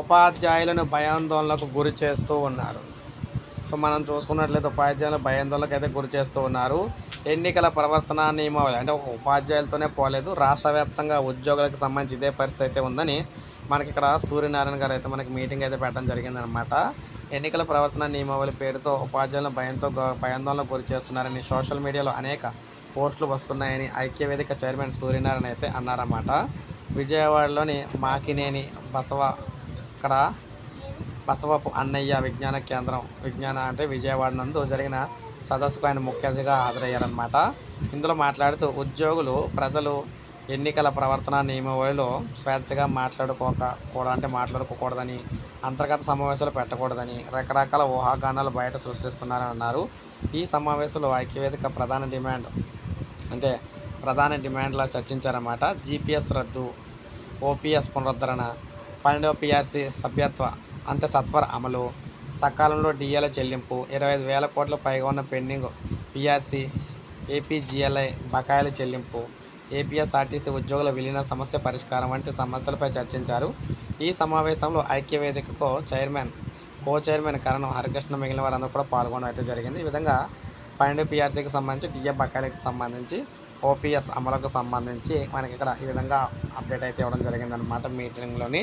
ఉపాధ్యాయులను భయాందోళనకు గురి చేస్తూ ఉన్నారు. సో మనం చూసుకున్నట్లయితే ఉపాధ్యాయులు భయాందోళనకు అయితే గురి చేస్తూ ఉన్నారు. ఎన్నికల ప్రవర్తన నియమావళి అంటే ఒక ఉపాధ్యాయులతోనే పోలేదు. రాష్ట్ర వ్యాప్తంగా ఉద్యోగులకు సంబంధించి ఇదే పరిస్థితి అయితే ఉందని మనకి ఇక్కడ సూర్యనారాయణ గారు అయితే మనకి మీటింగ్ అయితే పెట్టడం జరిగిందనమాట ఎన్నికల ప్రవర్తన నియమావళి పేరుతో ఉపాధ్యాయులను భయంతో భయాందోళనకు గురి చేస్తున్నారని సోషల్ మీడియాలో అనేక పోస్టులు వస్తున్నాయని ఐక్యవేదిక చైర్మన్ సూర్యనారాయణ అయితే అన్నారన్నమాట. విజయవాడలోని మాకినేని బసవ ఇక్కడ బసవపు అన్నయ్య విజ్ఞాన కేంద్రం విజ్ఞాన అంటే విజయవాడ నందు జరిగిన సదస్సుకు ఆయన ముఖ్య అతిథిగా హాజరయ్యారనమాట ఇందులో మాట్లాడుతూ ఉద్యోగులు ప్రజలు ఎన్నికల ప్రవర్తన నియమావళిలో స్వేచ్ఛగా మాట్లాడుకోక కూడా అంటే మాట్లాడుకోకూడదని అంతర్గత సమావేశాలు పెట్టకూడదని రకరకాల ఊహాగానాలు బయట సృష్టిస్తున్నారని అన్నారు. ఈ సమావేశంలో ఐక్యవేదిక ప్రధాన డిమాండ్ అంటే ప్రధాన డిమాండ్లా చర్చించారన్నమాట. జీపీఎస్ రద్దు ఓపీఎస్ పునరుద్ధరణ పన్నెండవ పిఆర్సీ సభ్యత్వ అంటే సత్వర అమలు. సకాలంలో డిఏల చెల్లింపు. ఇరవై ఐదు వేల కోట్ల పైగా ఉన్న పెండింగ్ పిఆర్సీ ఏపీజీఎల్ఐ బకాయిల చెల్లింపు. ఏపీఎస్ఆర్టీసీ ఉద్యోగుల విలీన సమస్య పరిష్కారం వంటి సమస్యలపై చర్చించారు. ఈ సమావేశంలో ఐక్యవేదికకు chairman co chairman Karanam Harikrishna మిగిలిన వారందరూ కూడా పాల్గొనడం అయితే జరిగింది. ఈ విధంగా పన్నెండు పిఆర్సీకి సంబంధించి డిఏ బకాయిలకు సంబంధించి ఓపీఎస్ అమలుకు సంబంధించి మనకి ఇక్కడ ఈ విధంగా అప్డేట్ అయితే ఇవ్వడం జరిగిందనమాట మీటింగ్లోని.